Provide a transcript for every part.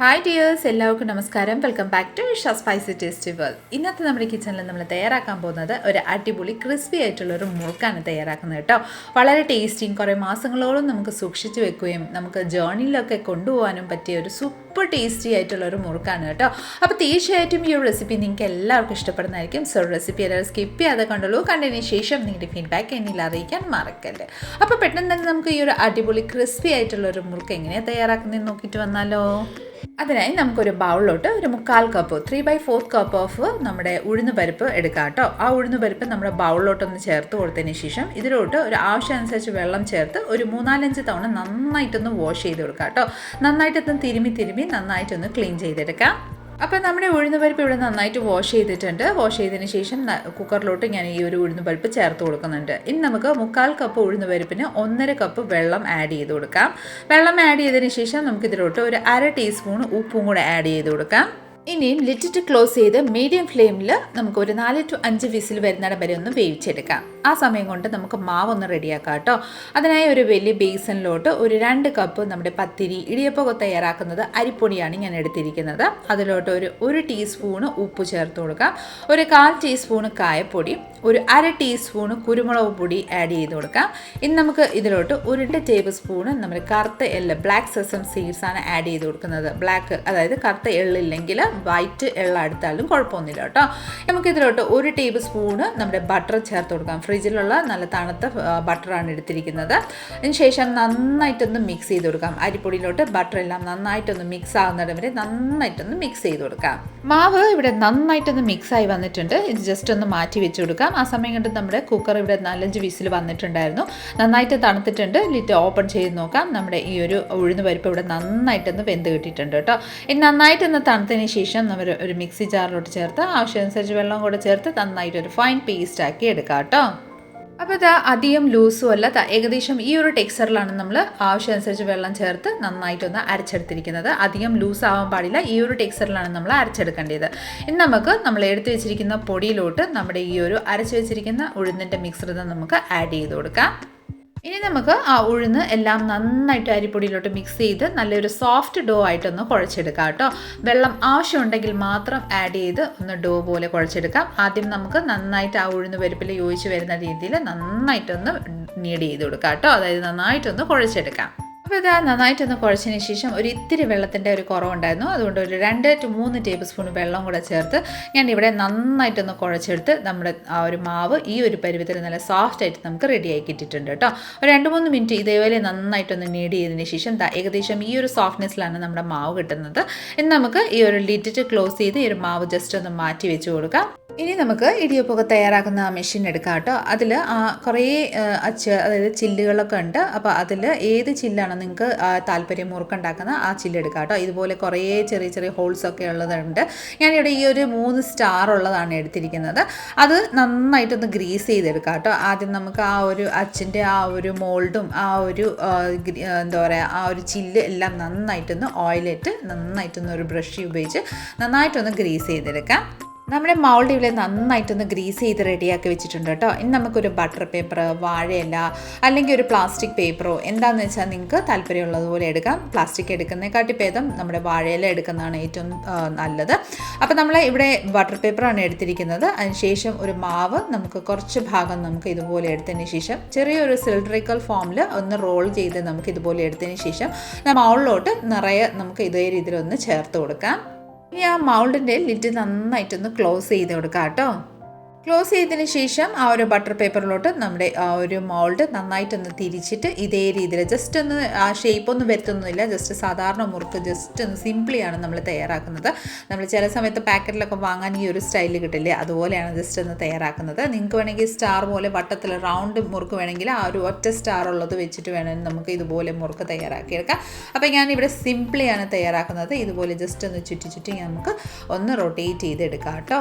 Hi dears എല്ലാവർക്കും നമസ്കാരം. Welcome back to Isha spicy tasty world ഇന്നത്തെ നമ്മുടെ കിച്ചണിൽ നമ്മൾ തയ്യാറാക്കാൻ പോകുന്നത് ഒരു അടിപൊളി ക്രിസ്പി ആയിട്ടുള്ള ഒരു മുറുക്കാണ് തയ്യാറാക്കുന്നത് കേട്ടോ. വളരെ ടേസ്റ്റിയും കുറേ മാസങ്ങളോളം നമുക്ക് സൂക്ഷിച്ചു വെക്കുകയും നമുക്ക് ജേർണിയിലൊക്കെ കൊണ്ടുപോകാനും പറ്റിയ ഒരു സൂപ്പർ ടേസ്റ്റി ആയിട്ടുള്ള ഒരു മുറുക്കാണ് കേട്ടോ. അപ്പോൾ തീർച്ചയായിട്ടും ഈ ഒരു റെസിപ്പി നിങ്ങൾക്ക് എല്ലാവർക്കും ഇഷ്ടപ്പെടുന്നതായിരിക്കും. സോ റെസിപ്പി എല്ലാവരും സ്കിപ്പ് ചെയ്യാതെ കണ്ടുള്ളൂ. കണ്ടതിന് ശേഷം നിങ്ങളുടെ ഫീഡ്ബാക്ക് എന്നിൽ അറിയിക്കാൻ മറക്കല്ലേ. അപ്പോൾ പെട്ടെന്ന് തന്നെ നമുക്ക് ഈ ഒരു അടിപൊളി ക്രിസ്പി ആയിട്ടുള്ള ഒരു മുറുക്ക് എങ്ങനെയാണ് തയ്യാറാക്കുന്നതെന്ന് നോക്കിയിട്ട് വന്നാലോ? അതിനായി നമുക്കൊരു ബൗളിലോട്ട് ഒരു മുക്കാൽ cup three by fourth cup of നമ്മുടെ ഉഴുന്ന് പരിപ്പ് എടുക്കാം കേട്ടോ. ആ ഉഴുന്ന് പരിപ്പ് നമ്മുടെ ബൗളിലോട്ടൊന്ന് ചേർത്ത് കൊടുത്തതിന് ശേഷം ഇതിലോട്ട് ഒരു ആവശ്യമനുസരിച്ച് വെള്ളം ചേർത്ത് ഒരു മൂന്നാലഞ്ച് തവണ നന്നായിട്ടൊന്ന് വാഷ് ചെയ്ത് കൊടുക്കാം കേട്ടോ. നന്നായിട്ടൊന്ന് തിരുമി തിരുമി നന്നായിട്ടൊന്ന് ക്ലീൻ ചെയ്തെടുക്കാം. അപ്പോൾ നമ്മുടെ ഉഴുന്ന് പരിപ്പ് ഇവിടെ നന്നായിട്ട് വാഷ് ചെയ്തിട്ടുണ്ട്. വാഷ് ചെയ്തതിന് ശേഷം കുക്കറിലോട്ട് ഞാൻ ഈ ഒരു ഉഴുന്ന് പരിപ്പ് ചേർത്ത് കൊടുക്കുന്നുണ്ട്. ഇനി നമുക്ക് മുക്കാൽ കപ്പ് ഉഴുന്ന് പരിപ്പിന് ഒന്നര കപ്പ് വെള്ളം ആഡ് ചെയ്ത് കൊടുക്കാം. വെള്ളം ആഡ് ചെയ്തതിന് ശേഷം നമുക്ക് ഇതിലോട്ട് ഒരു അര ടീസ്പൂൺ ഉപ്പും കൂടെ ആഡ് ചെയ്ത് കൊടുക്കാം. ഇനിയും ലിറ്റിട്ട് ക്ലോസ് ചെയ്ത് മീഡിയം ഫ്ലെയിമിൽ നമുക്ക് ഒരു നാല് ടു അഞ്ച് വിസിൽ വരുന്നിടം വരെ ഒന്ന് വേവിച്ചെടുക്കാം. ആ സമയം കൊണ്ട് നമുക്ക് മാവ് ഒന്ന് റെഡിയാക്കാം കേട്ടോ. അതിനായി ഒരു വലിയ ബേസണിലോട്ട് ഒരു രണ്ട് കപ്പ് നമ്മുടെ പത്തിരി ഇടിയപ്പമൊക്കെ തയ്യാറാക്കുന്നത് അരിപ്പൊടിയാണ് ഞാൻ എടുത്തിരിക്കുന്നത്. അതിലോട്ട് ഒരു ഒരു ടീസ്പൂണ് ഉപ്പ് ചേർത്ത് കൊടുക്കാം. ഒരു കാൽ ടീസ്പൂണ് കായപ്പൊടി ഒരു അര ടീസ്പൂണ് കുരുമുളക് പൊടി ആഡ് ചെയ്ത് കൊടുക്കാം. ഇനി നമുക്ക് ഇതിലോട്ട് ഒരു ടേബിൾ സ്പൂണ് നമ്മൾ കറുത്ത എള്ള് ബ്ലാക്ക് സെസം സീഡ്സ് ആണ് ആഡ് ചെയ്ത് കൊടുക്കുന്നത്. ബ്ലാക്ക് അതായത് കറുത്ത എള്ളില്ലെങ്കിൽ വൈറ്റ് എള്ള എടുത്താലും കുഴപ്പമൊന്നുമില്ല കേട്ടോ. നമുക്ക് ഇതിലോട്ട് ഒരു ടേബിൾ സ്പൂണ് നമ്മുടെ ബട്ടർ ചേർത്ത് കൊടുക്കാം. ഫ്രിഡ്ജിലുള്ള നല്ല തണുത്ത ബട്ടറാണ് എടുത്തിരിക്കുന്നത്. അതിന് ശേഷം നന്നായിട്ടൊന്ന് മിക്സ് ചെയ്ത് കൊടുക്കാം. അരിപ്പൊടിയിലോട്ട് ബട്ടർ എല്ലാം നന്നായിട്ടൊന്ന് മിക്സ് ആകുന്നിടം വരെ നന്നായിട്ടൊന്ന് മിക്സ് ചെയ്ത് കൊടുക്കാം. മാവ് ഇവിടെ നന്നായിട്ടൊന്ന് മിക്സ് ആയി വന്നിട്ടുണ്ട്. ഇത് ജസ്റ്റ് ഒന്ന് മാറ്റി വെച്ച് കൊടുക്കാം. ആ സമയം കണ്ട് നമ്മുടെ കുക്കർ ഇവിടെ നാലഞ്ച് വിസിൽ വന്നിട്ടുണ്ടായിരുന്നു. നന്നായിട്ട് തണുത്തിട്ടുണ്ട്. ലിറ്റ് ഓപ്പൺ ചെയ്ത് നോക്കാം. നമ്മുടെ ഈ ഒരു ഉഴുന്ന് പരിപ്പ് ഇവിടെ നന്നായിട്ടൊന്ന് വെന്ത് കിട്ടിയിട്ടുണ്ട് കേട്ടോ. ഇനി നന്നായിട്ടൊന്ന് തണുത്തതിന് ശേഷം നമ്മൾ ഒരു മിക്സി ജാറിലോട്ട് ചേർത്ത് ആവശ്യമനുസരിച്ച് വെള്ളം കൂടെ ചേർത്ത് നന്നായിട്ട് ഒരു ഫൈൻ പേസ്റ്റ് ആക്കി എടുക്കാം കേട്ടോ. അപ്പോൾ ഇത് അധികം ലൂസും അല്ല ഏകദേശം ഈ ഒരു ടെക്സ്ചറിലാണ് നമ്മൾ ആവശ്യമനുസരിച്ച് വെള്ളം ചേർത്ത് നന്നായിട്ടൊന്ന് അരച്ചെടുത്തിരിക്കുന്നത്. അധികം ലൂസ് ആവാൻ പാടില്ല ഈ ഒരു ടെക്സ്ചറിലാണ് നമ്മൾ അരച്ചെടുക്കേണ്ടത്. ഇനി നമുക്ക് നമ്മൾ എടുത്തു വെച്ചിരിക്കുന്ന പൊടിയിലോട്ട് നമ്മുടെ ഈ ഒരു അരച്ചു വെച്ചിരിക്കുന്ന ഉഴുന്നിന്റെ മിശ്രിതം നമുക്ക് ആഡ് ചെയ്ത് കൊടുക്കാം. ഇനി നമുക്ക് ആ ഉഴുന്ന് എല്ലാം നന്നായിട്ട് അരിപ്പൊടിയിലോട്ട് മിക്സ് ചെയ്ത് നല്ലൊരു സോഫ്റ്റ് ഡോ ആയിട്ടൊന്ന് കുഴച്ചെടുക്കാം കേട്ടോ. വെള്ളം ആവശ്യമുണ്ടെങ്കിൽ മാത്രം ആഡ് ചെയ്ത് ഒന്ന് ഡോ പോലെ കുഴച്ചെടുക്കാം. ആദ്യം നമുക്ക് നന്നായിട്ട് ആ ഉഴുന്ന് പരിപ്പിൽ യോജിച്ച് വരുന്ന രീതിയിൽ നന്നായിട്ടൊന്ന് നീഡ് ചെയ്ത് കൊടുക്കാം കേട്ടോ. അതായത് നന്നായിട്ടൊന്ന് കുഴച്ചെടുക്കാം. അപ്പോൾ ഇതാ നന്നായിട്ടൊന്ന് കുഴച്ചതിന് ശേഷം ഒരു ഇത്തിരി വെള്ളത്തിന്റെ ഒരു കുറവുണ്ടായിരുന്നു. അതുകൊണ്ട് ഒരു രണ്ട് ടു മൂന്ന് ടേബിൾ സ്പൂൺ വെള്ളം കൂടെ ചേർത്ത് ഞാൻ ഇവിടെ നന്നായിട്ടൊന്ന് കുഴച്ചെടുത്ത് നമ്മുടെ ആ ഒരു മാവ് ഈ ഒരു പരുവത്തിൽ നല്ല സോഫ്റ്റ് ആയിട്ട് നമുക്ക് റെഡി ആക്കി ഇട്ടിട്ടുണ്ട് കേട്ടോ. ഒരു രണ്ട് മൂന്ന് മിനിറ്റ് ഇതേപോലെ നന്നായിട്ടൊന്ന് നീഡ് ചെയ്തതിന് ശേഷം ഏകദേശം ഈ ഒരു സോഫ്റ്റ്നെസ്സിലാണ് നമ്മുടെ മാവ് കിട്ടുന്നത്. ഇനി നമുക്ക് ഈ ഒരു ലിറ്റിറ്റ് ക്ലോസ് ചെയ്ത് ഈ ഒരു മാവ് ജസ്റ്റ് ഒന്ന് മാറ്റി വെച്ച് കൊടുക്കാം. ഇനി നമുക്ക് ഇടിയപ്പമൊക്കെ തയ്യാറാക്കുന്ന ആ മെഷീൻ എടുക്കാം കേട്ടോ. അതിൽ കുറേ അച്ച് അതായത് ചില്ലുകളൊക്കെ ഉണ്ട്. അപ്പോൾ അതിൽ ഏത് ചില്ലാണ് നിങ്ങൾക്ക് താല്പര്യം മുറുക്കുണ്ടാക്കുന്ന ആ ചില്ല് കേട്ടോ. ഇതുപോലെ കുറേ ചെറിയ ചെറിയ ഹോൾസ് ഒക്കെ ഉള്ളതുണ്ട്. ഞാനിവിടെ ഈ ഒരു മൂന്ന് സ്റ്റാർ ഉള്ളതാണ് എടുത്തിരിക്കുന്നത്. അത് നന്നായിട്ടൊന്ന് ഗ്രീസ് ചെയ്തെടുക്കാം കേട്ടോ. ആദ്യം നമുക്ക് ആ ഒരു അച്ചിന്റെ ആ ഒരു മോൾഡും ആ ഒരു എന്താ പറയുക ആ ഒരു ചില്ല് എല്ലാം നന്നായിട്ടൊന്ന് ഓയിലിട്ട് നന്നായിട്ടൊന്ന് ഒരു ബ്രഷ് ഉപയോഗിച്ച് നന്നായിട്ടൊന്ന് ഗ്രീസ് ചെയ്തെടുക്കാം. നമ്മുടെ മൗൾഡ് നന്നായിട്ടൊന്ന് ഗ്രീസ് ചെയ്ത് റെഡിയാക്കി വെച്ചിട്ടുണ്ട് കേട്ടോ. ഇനി നമുക്കൊരു ബട്ടർ പേപ്പർ വാഴയില അല്ലെങ്കിൽ ഒരു പ്ലാസ്റ്റിക് പേപ്പറോ എന്താണെന്ന് വെച്ചാൽ നിങ്ങൾക്ക് താല്പര്യമുള്ളതുപോലെ എടുക്കാം. പ്ലാസ്റ്റിക് എടുക്കുന്നതിനെക്കാട്ടി ഭേദം നമ്മുടെ വാഴയില എടുക്കുന്നതാണ് ഏറ്റവും നല്ലത്. അപ്പോൾ നമ്മൾ ഇവിടെ ബട്ടർ പേപ്പറാണ് എടുത്തിരിക്കുന്നത്. അതിനുശേഷം ഒരു മാവ് നമുക്ക് കുറച്ച് ഭാഗം നമുക്ക് ഇതുപോലെ എടുത്തതിന് ശേഷം ചെറിയൊരു സിലിണ്ടറിക്കൽ ഫോമിൽ ഒന്ന് റോൾ ചെയ്ത് നമുക്ക് ഇതുപോലെ എടുത്തതിന് ശേഷം മൗളിലോട്ട് നിറയെ നമുക്ക് ഇതേ രീതിയിൽ ഒന്ന് ചേർത്ത് കൊടുക്കാം. ഇനി ആ മൗൾഡിന്റെ ലിറ്റ് നന്നായിട്ടൊന്ന് ക്ലോസ് ചെയ്ത് കൊടുക്കാം കേട്ടോ ക്ലോസ് ചെയ്തതിന് ശേഷം ആ ഒരു ബട്ടർ പേപ്പറിലോട്ട് നമ്മുടെ ആ ഒരു മോൾഡ് നന്നായിട്ടൊന്ന് തിരിച്ചിട്ട് ഇതേ രീതിയിൽ ജസ്റ്റ് ഒന്ന് ആ ഷേപ്പ് ഒന്നും വരുത്തൊന്നുമില്ല. ജസ്റ്റ് സാധാരണ മുറുക്ക് ജസ്റ്റ് ഒന്ന് സിംപ്ലിയാണ് നമ്മൾ തയ്യാറാക്കുന്നത്. നമ്മൾ ചില സമയത്ത് പാക്കറ്റിലൊക്കെ വാങ്ങാൻ ഈ ഒരു സ്റ്റൈൽ കിട്ടില്ലേ? അതുപോലെയാണ് ജസ്റ്റ് ഒന്ന് തയ്യാറാക്കുന്നത്. നിങ്ങൾക്ക് വേണമെങ്കിൽ സ്റ്റാർ പോലെ വട്ടത്തിൽ റൗണ്ട് മുറുക്ക് വേണമെങ്കിൽ ആ ഒരു ഒറ്റ സ്റ്റാർ ഉള്ളത് വെച്ചിട്ട് വേണമെങ്കിൽ നമുക്ക് ഇതുപോലെ മുറുക്ക് തയ്യാറാക്കിയെടുക്കാം. അപ്പോൾ ഞാൻ ഞാനിവിടെ സിംപ്ലിയാണ് തയ്യാറാക്കുന്നത്. ഇതുപോലെ ജസ്റ്റ് ഒന്ന് ചുറ്റി ചുറ്റി നമുക്ക് ഒന്ന് റൊട്ടേറ്റ് ചെയ്തെടുക്കാം കേട്ടോ.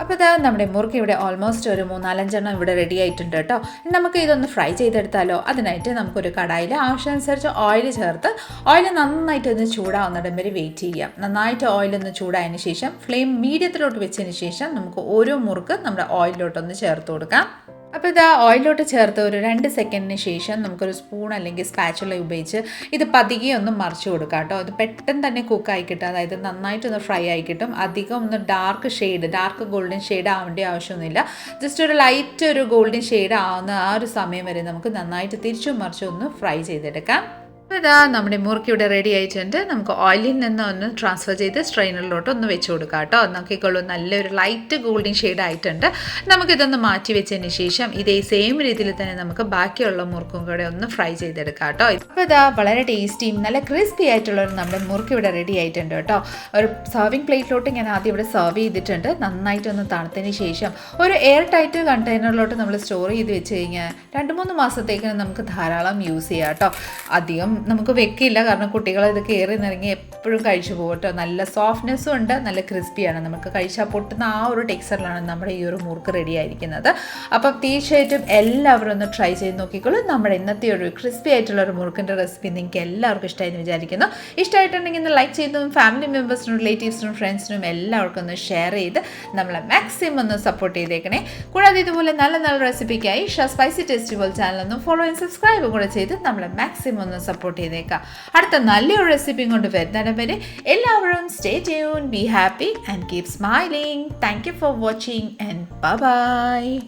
അപ്പോൾ ഇതാ നമ്മുടെ മുറുക്ക് ഇവിടെ ഓൾമോസ്റ്റ് ഒരു മൂന്നാലഞ്ചെണ്ണം ഇവിടെ റെഡി ആയിട്ടുണ്ട് കേട്ടോ. നമുക്ക് ഇതൊന്ന് ഫ്രൈ ചെയ്തെടുത്താലോ? അതിനായിട്ട് നമുക്കൊരു കടായിൽ ആവശ്യമനുസരിച്ച് ഓയിൽ ചേർത്ത് ഓയിൽ നന്നായിട്ട് ഒന്ന് ചൂടാവുന്നിടം വരെ വെയിറ്റ് ചെയ്യാം. നന്നായിട്ട് ഓയിൽ ഒന്ന് ചൂടായതിന് ശേഷം ഫ്ലെയിം മീഡിയത്തിലോട്ട് വെച്ചതിന് ശേഷം നമുക്ക് ഓരോ മുറുക്ക് നമ്മുടെ ഓയിലിലോട്ടൊന്ന് ചേർത്ത് കൊടുക്കാം. അപ്പോൾ ഇതാ ഓയിലോട്ട് ചേർത്ത് ഒരു രണ്ട് സെക്കൻഡിന് ശേഷം നമുക്കൊരു സ്പൂൺ അല്ലെങ്കിൽ സ്പാച്ചുള്ള ഉപയോഗിച്ച് ഇത് പതുകെ ഒന്ന് മറിച്ച് കൊടുക്കാം കേട്ടോ. ഇത് പെട്ടെന്ന് തന്നെ കുക്കായി കിട്ടും. അതായത് നന്നായിട്ടൊന്ന് ഫ്രൈ ആയി കിട്ടും. അധികം ഒന്ന് dark shade dark golden shade ആവേണ്ട ആവശ്യമൊന്നുമില്ല. ജസ്റ്റ് ഒരു ലൈറ്റ് ഒരു ഗോൾഡൻ ഷെയ്ഡ് ആവുന്ന ആ ഒരു സമയം വരെ നമുക്ക് നന്നായിട്ട് തിരിച്ചും മറിച്ചും ഒന്ന് ഫ്രൈ ചെയ്തെടുക്കാം. ഇതാ നമ്മുടെ മുറുക്കി ഇവിടെ റെഡി ആയിട്ടുണ്ട്. നമുക്ക് ഓയിലിൽ നിന്ന് ഒന്ന് ട്രാൻസ്ഫർ ചെയ്ത് സ്ട്രെയിനറിലോട്ട് ഒന്ന് വെച്ച് കൊടുക്കാം കേട്ടോ. നോക്കിക്കോളൂ നല്ലൊരു ലൈറ്റ് ഗോൾഡൻ ഷെയ്ഡ് ആയിട്ടുണ്ട്. നമുക്കിതൊന്ന് മാറ്റി വെച്ചതിന് ശേഷം ഇതേ സെയിം രീതിയിൽ തന്നെ നമുക്ക് ബാക്കിയുള്ള മുറുക്കും കൂടെ ഒന്ന് ഫ്രൈ ചെയ്തെടുക്കാം കേട്ടോ. അപ്പോൾ ഇതാ വളരെ ടേസ്റ്റിയും നല്ല ക്രിസ്പി ആയിട്ടുള്ള ഒരു നമ്മുടെ മുറുക്ക് ഇവിടെ റെഡി ആയിട്ടുണ്ട് കേട്ടോ. ഒരു സർവിങ് പ്ലേറ്റിലോട്ട് ഞാൻ ആദ്യം ഇവിടെ സെർവ് ചെയ്തിട്ടുണ്ട്. നന്നായിട്ട് ഒന്ന് തണുത്തതിന് ശേഷം ഒരു എയർ ടൈറ്റ് കണ്ടെയ്നറിലോട്ട് നമ്മൾ സ്റ്റോർ ചെയ്ത് വെച്ച് കഴിഞ്ഞാൽ രണ്ട് മൂന്ന് മാസത്തേക്ക് നമുക്ക് ധാരാളം യൂസ് ചെയ്യാം കേട്ടോ. അധികം നമുക്ക് വെക്കില്ല. കാരണം കുട്ടികൾ ഇത് കയറി നിറങ്ങി എപ്പോഴും കഴിച്ചു പോകും കേട്ടോ. നല്ല സോഫ്റ്റ്നെസ്സും ഉണ്ട് നല്ല ക്രിസ്പിയാണ് നമുക്ക് കഴിച്ചാൽ പൊട്ടുന്ന ആ ഒരു ടെക്സ്ചറിലാണ് നമ്മുടെ ഈ ഒരു മുറുക്ക് റെഡി ആയിരിക്കുന്നത്. അപ്പം തീർച്ചയായിട്ടും എല്ലാവരും ഒന്ന് ട്രൈ ചെയ്ത് നോക്കിക്കോളൂ. നമ്മുടെ ഇന്നത്തെ ഒരു ക്രിസ്പി ആയിട്ടുള്ള ഒരു മുറുക്കിന്റെ റെസിപ്പി നിങ്ങൾക്ക് എല്ലാവർക്കും ഇഷ്ടമായെന്ന് വിചാരിക്കുന്നു. ഇഷ്ടമായിട്ടുണ്ടെങ്കിൽ ഒന്ന് ലൈക്ക് ചെയ്തും ഫാമിലി മെമ്പേഴ്സിനും റിലേറ്റീവ്സിനും ഫ്രണ്ട്സിനും എല്ലാവർക്കും ഒന്ന് ഷെയർ ചെയ്ത് നമ്മളെ മാക്സിമം ഒന്ന് സപ്പോർട്ട് ചെയ്തേക്കണേ. കൂടാതെ ഇതുപോലെ നല്ല നല്ല റെസിപ്പിക്കായി ഷാ സ്പൈസി ടേസ്റ്റ് ചാനൽ ഒന്ന് ഫോളോ ആൻഡ് സബ്സ്ക്രൈബ് കൂടെ ചെയ്ത് നമ്മളെ മാക്സിമം ഒന്ന് സപ്പോർട്ട് ചെയ്തേക്കാം. അടുത്ത നല്ലൊരു റെസിപ്പിയും കൊണ്ട് വരുന്നിടം വരെ എല്ലാവരും stay ചെയ്യൂൺ be happy and keep smiling thank you for watching and bye